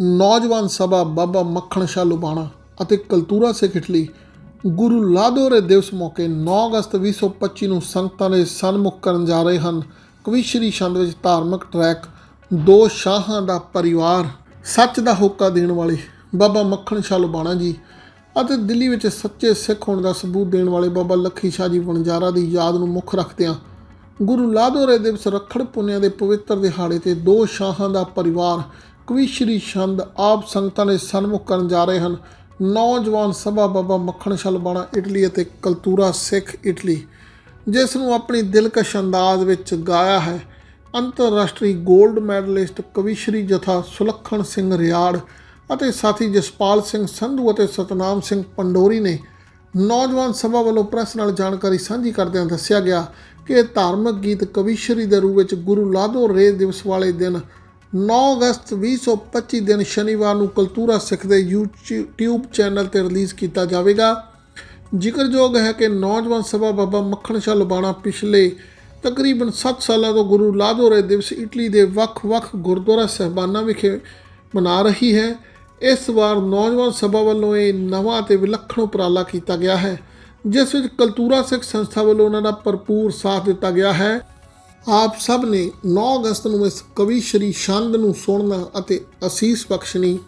ਨੌਜਵਾਨ ਸਭਾ ਬਾਬਾ ਮੱਖਣ ਸ਼ਾਹ ਲੁਬਾਣਾ ਅਤੇ ਕਲਤੂਰਾ ਸਿੱਖ ਇਟਲੀ ਗੁਰੂ ਲਾਦੋਰੇ ਦਿਵਸ ਮੌਕੇ 9 ਅਗਸਤ 2025 ਨੂੰ ਸੰਗਤਾਂ ਦੇ ਸਨਮੁਖ ਕਰਨ ਜਾ ਰਹੇ ਹਨ। ਕਵੀਸ਼ਰੀ ਛੰਦ ਵਿੱਚ ਧਾਰਮਿਕ ਟਰੈਕ ਦੋ ਸ਼ਾਹਾਂ ਦਾ ਪਰਿਵਾਰ ਸੱਚ ਦਾ ਹੋਕਾ ਦੇਣ ਵਾਲੇ ਬਾਬਾ ਮੱਖਣ ਸ਼ਾਹ ਲੁਬਾਣਾ ਜੀ ਅਤੇ ਦਿੱਲੀ ਵਿੱਚ ਸੱਚੇ ਸਿੱਖ ਹੋਣ ਦਾ ਸਬੂਤ ਦੇਣ ਵਾਲੇ ਬਾਬਾ ਲੱਖੀ ਸ਼ਾਹ ਜੀ ਵਣਜਾਰਾ ਦੀ ਯਾਦ ਨੂੰ ਮੁੱਖ ਰੱਖਦਿਆਂ ਗੁਰੂ ਲਾਦੋਰੇ ਦਿਵਸ ਰੱਖੜ ਪੁੰਨਿਆ ਦੇ ਪਵਿੱਤਰ ਦਿਹਾੜੇ ਤੇ ਦੋ ਸ਼ਾਹਾਂ ਦਾ ਪਰਿਵਾਰ ਕਵੀਸ਼ਰੀ ਛੰਦ ਆਪ ਸੰਗਤਾਂ ਦੇ ਸਨਮੁਖ ਕਰਨ ਜਾ ਰਹੇ ਹਨ। ਨੌਜਵਾਨ ਸਭਾ ਬਾਬਾ ਮੱਖਣ ਸ਼ਲਬਾਣਾ ਇਟਲੀ ਅਤੇ ਕਲਤੂਰਾ ਸਿੱਖ ਇਟਲੀ, ਜਿਸ ਨੂੰ ਆਪਣੀ ਦਿਲਕਸ਼ ਅੰਦਾਜ਼ ਵਿੱਚ ਗਾਇਆ ਹੈ। ਅੰਤਰਰਾਸ਼ਟਰੀ 골ਡ ਮੈਡਲਿਸਟ ਕਵੀਸ਼ਰੀ ਜਥਾ ਸੁਲੱਖਣ ਸਿੰਘ ਰਿਆੜ ਅਤੇ ਸਾਥੀ ਜਸਪਾਲ ਸਿੰਘ ਸੰਧੂ ਅਤੇ ਸਤਨਾਮ ਸਿੰਘ ਪੰਡੋਰੀ ਨੇ ਨੌਜਵਾਨ ਸਭਾ ਵੱਲੋਂ ਪ੍ਰੈਸ ਨਾਲ ਜਾਣਕਾਰੀ ਸਾਂਝੀ ਕਰਦਿਆਂ ਦੱਸਿਆ ਗਿਆ ਕਿ ਇਹ ਧਾਰਮਿਕ ਗੀਤ ਕਵੀਸ਼ਰੀ ਦੇ ਰੂਪ ਵਿੱਚ ਗੁਰੂ ਲਾਧੋ ਰੇ ਦਿਵਸ ਵਾਲੇ ਦਿਨ 9 ਅਗਸਤ 2025 ਦਿਨ ਸ਼ਨੀਵਾਰ ਨੂੰ ਕਲਤੂਰਾ ਸਿੱਖ ਦੇ YouTube ਚੈਨਲ ਤੇ ਰਿਲੀਜ਼ ਕੀਤਾ ਜਾਵੇਗਾ। ਜ਼ਿਕਰਯੋਗ ਹੈ ਕਿ ਨੌਜਵਾਨ ਸਭਾ ਬਾਬਾ ਮੱਖਣ ਸ਼ਾਹ ਲੁਬਾਣਾ ਪਿਛਲੇ ਤਕਰੀਬਨ 7 ਸਾਲਾਂ ਤੋਂ ਗੁਰੂ ਲਾਧੋਰੇ ਦਿਵਸ ਇਟਲੀ ਦੇ ਵੱਖ-ਵੱਖ ਗੁਰਦੁਆਰਾ ਸਹਿਬਾਨਾਂ ਵਿਖੇ ਮਨਾ ਰਹੀ ਹੈ। ਇਸ ਵਾਰ ਨੌਜਵਾਨ ਸਭਾ ਵੱਲੋਂ ਇਹ ਨਵਾਂ ਅਤੇ ਵਿਲੱਖਣ ਉਪਰਾਲਾ ਕੀਤਾ ਗਿਆ ਹੈ, ਜਿਸ ਵਿੱਚ ਕਲਤੂਰਾ ਸਿੱਖ ਸੰਸਥਾ ਵੱਲੋਂ ਉਹਨਾਂ ਦਾ ਭਰਪੂਰ ਸਾਥ ਦਿੱਤਾ ਗਿਆ ਹੈ। ਆਪ ਸਭ ਨੇ 9 ਅਗਸਤ ਨੂੰ ਇਸ ਕਵੀ ਸ਼੍ਰੀ ਛੰਦ ਨੂੰ ਸੁਣਨਾ ਅਤੇ ਅਸੀਸ ਬਖਸ਼ਣੀ